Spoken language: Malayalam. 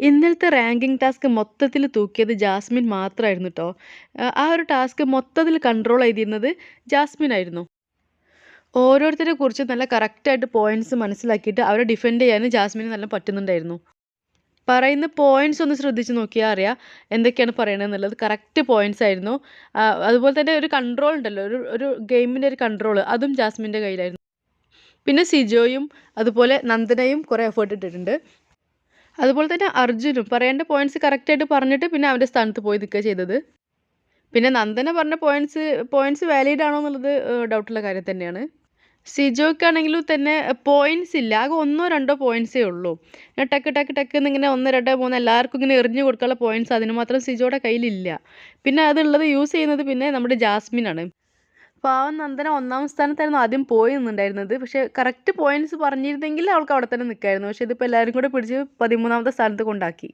ഇന്നലത്തെ റാങ്കിങ് ടാസ്ക് മൊത്തത്തിൽ തൂക്കിയത് ജാസ്മിൻ മാത്രമായിരുന്നു കേട്ടോ ആ ഒരു ടാസ്ക് മൊത്തത്തിൽ കൺട്രോൾ ചെയ്തിരുന്നത് ജാസ്മിൻ ആയിരുന്നു. ഓരോരുത്തരെ കുറിച്ച് നല്ല കറക്റ്റായിട്ട് പോയിന്റ്സ് മനസ്സിലാക്കിയിട്ട് അവരെ ഡിഫെൻഡ് ചെയ്യാൻ ജാസ്മിന് നല്ല പറ്റുന്നുണ്ടായിരുന്നു. പറയുന്ന പോയിന്റ്സ് ഒന്ന് ശ്രദ്ധിച്ച് നോക്കിയാൽ അറിയാം എന്തൊക്കെയാണ് പറയണതെന്നുള്ളത് കറക്റ്റ് പോയിന്റ്സ് ആയിരുന്നു. അതുപോലെ തന്നെ ഒരു കൺട്രോൾ ഉണ്ടല്ലോ. ഒരു ഒരു ഗെയിമിന്റെ ഒരു കൺട്രോൾ അതും ജാസ്മിന്റെ കയ്യിലായിരുന്നു. പിന്നെ സിജോയും അതുപോലെ നന്ദനയും കുറേ എഫേർട്ട് ഇട്ടിട്ടുണ്ട്. അതുപോലെ തന്നെ അർജുനും പറയേണ്ട പോയിന്റ്സ് കറക്റ്റായിട്ട് പറഞ്ഞിട്ട് പിന്നെ അവന്റെ സ്ഥാനത്ത് പോയി നിൽക്കുക ചെയ്തത്. പിന്നെ നന്ദന പറഞ്ഞ പോയിന്റ്സ് പോയിന്റ്സ് വാലിഡ് ആണോ എന്നുള്ളത് ഡൗട്ടുള്ള കാര്യം തന്നെയാണ്. സിജോയ്ക്കാണെങ്കിലും തന്നെ പോയിന്റ്സ് ഇല്ല. ആകെ ഒന്നോ രണ്ടോ പോയിന്റ്സേ ഉള്ളൂ. ഇങ്ങനെ ടക്ക് ടക്ക് ടക്ക് എന്നിങ്ങനെ ഒന്ന് രണ്ട് മൂന്ന് എല്ലാവർക്കും ഇങ്ങനെ എറിഞ്ഞു കൊടുക്കാനുള്ള പോയിന്റ്സ് അതിന് മാത്രം സിജോയുടെ കയ്യിലില്ല. പിന്നെ അതുള്ളത് യൂസ് ചെയ്യുന്നത് പിന്നെ നമ്മുടെ ജാസ്മിനാണ്. പാവം നന്ദന ഒന്നാം സ്ഥാനത്തായിരുന്നു ആദ്യം പോയി നിന്നുണ്ടായിരുന്നത് പക്ഷേ കറക്റ്റ് പോയിന്റ്സ് പറഞ്ഞിരുന്നെങ്കിൽ അവൾക്ക് അവിടെ തന്നെ നിൽക്കായിരുന്നു. പക്ഷേ ഇതിപ്പോൾ എല്ലാവരും കൂടെ പിടിച്ച് പതിമൂന്നാമത്തെ സ്ഥാനത്ത് കൊണ്ടാക്കി.